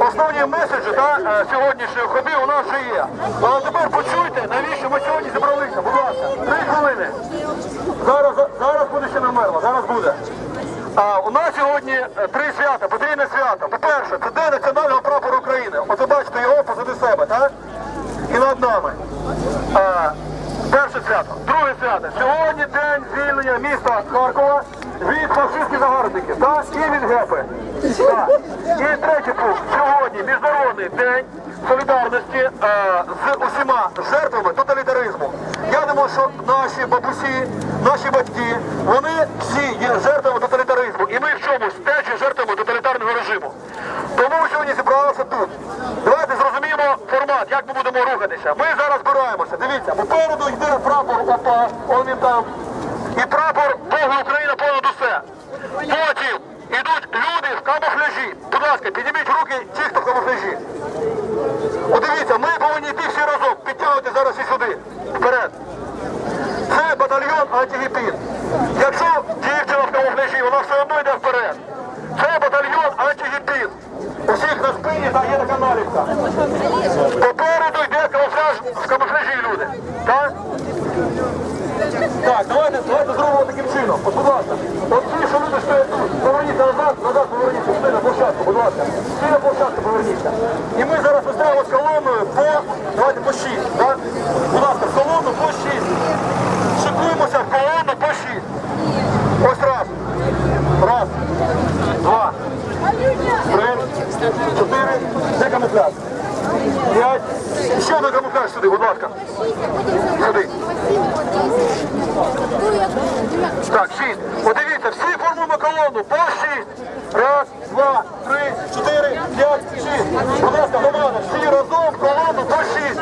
основні меседжі та, е, сьогоднішньої ходи у нас вже є. Але тепер почуйте, навіщо ми сьогодні зібралися. Будь ласка, три хвилини. Зараз, зараз буде ще намерло, зараз буде. А, у нас сьогодні е, три свята, потрійне свято. По-перше, це День національного прапору України. Оце бачите його позади себе, так? І над нами. А, перше свято. Друге свято. Сьогодні день звільнення міста Харкова від фашистських загарбників. Так? І від гепи. І третій пункт. Сьогодні міжнародний день солідарності е, з усіма жертвами тоталітаризму. Я думаю, що наші бабусі, наші батьки, вони всі є жертвами тоталітаризму. І ми в чомусь теж є жертвами тоталітарного режиму. Тому сьогодні зібралися тут. Давайте зрозуміємо формат, як ми будемо рухатися. Ми зараз збираємося. Дивіться, попереду йде прапор ОПА, он він там. І прапор Бога Потім ідуть люди в камуфляжі. Будь ласка, підніміть руки ті, хто в камуфляжі. От дивіться, ми повинні йти всі разом. Підтягуйте зараз і сюди. Вперед. Це батальйон антигіпін. Якщо дівчина в камуфляжі, вона все одно йде вперед. Це батальйон антигіпін. Усіх на спині та є така наліпка. Попереду йде камуфляж в камуфляжі люди. Так? Так, давайте, давайте зробимо таким чином. Будь ласка, от ті, що люди стоять тут, поверніться назад, назад поверніться, сюди на площадку, будь ласка. На площадку поверніться. І ми зараз виставимо з колоною по, давайте по 6, так? Будь ласка, колону по 6. Шикуємося в колону по 6. Ось раз. Раз. Два. Три. Чотири. Де камуфляж? П'ять. Ще один камуфляж сюди, будь ласка. Сюди. Так, шість. Подивіться, всі формуємо колону. По Раз, два, три, чотири, п'ять, шість. Будь ласка, громада, всі разом колону по шість.